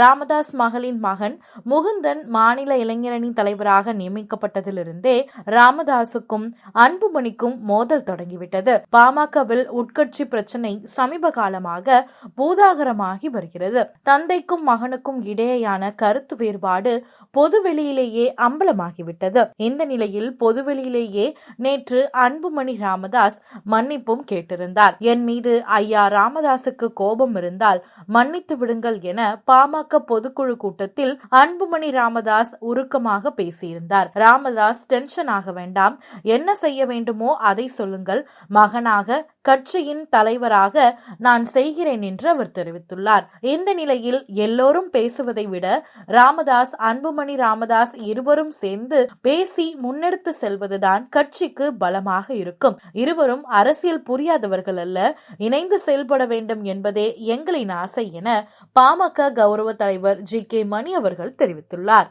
ராமதாஸ் மகளின் மகன் முகுந்தன் மாநில இளைஞரணி தலைவராக நியமிக்கப்பட்டதிலிருந்தே ராமதாசுக்கும் அன்புமணிக்கும் மோதல் தொடங்கிவிட்டது. பாமகவில் உட்கட்சி பிரச்சனை சமீப காலமாக பூதாகரமாகி வருகிறது. தந்தைக்கும் மகனுக்கும் இடையேயான கருத்து வேறுபாடு பொதுவெளியிலேயே அம்பலமாகிவிட்டது. இந்த நிலையில் பொதுவெளியிலேயே நேற்று அன்புமணி ராமதாஸ் மன்னிப்பும் கேட்டிருந்தார். என் மீது ஐயா ராமதாசுக்கு கோபம் இருந்தால் மன்னித்து விடுங்கள் என பாமக பொதுக்குழு கூட்டத்தில் அன்புமணி ராமதாஸ் உருக்கமாக பேசியிருந்தார். ராமதாஸ் டென்ஷன் ஆக வேண்டாம். என்ன செய்ய வேண்டுமோ அதை சொல்லுங்கள். மகனாக கட்சியின் தலைவராக நான் செய்கிறேன் என்று அவர் தெரிவித்துள்ளார். இந்த நிலையில் எல்லோரும் பேசுவதை விட ராமதாஸ் அன்புமணி ராமதாஸ் இருவரும் சேர்ந்து பேசி முன்னெடுத்து செல்வதுதான் கட்சிக்கு பலமாக இருக்கும். இருவரும் அரசியல் புரியாதவர்கள் அல்ல இணைந்து செயல்பட வேண்டும் என்பதே எங்களின் ஆசை என பாமக கௌரவ தலைவர் ஜி கே மணி அவர்கள் தெரிவித்துள்ளார்.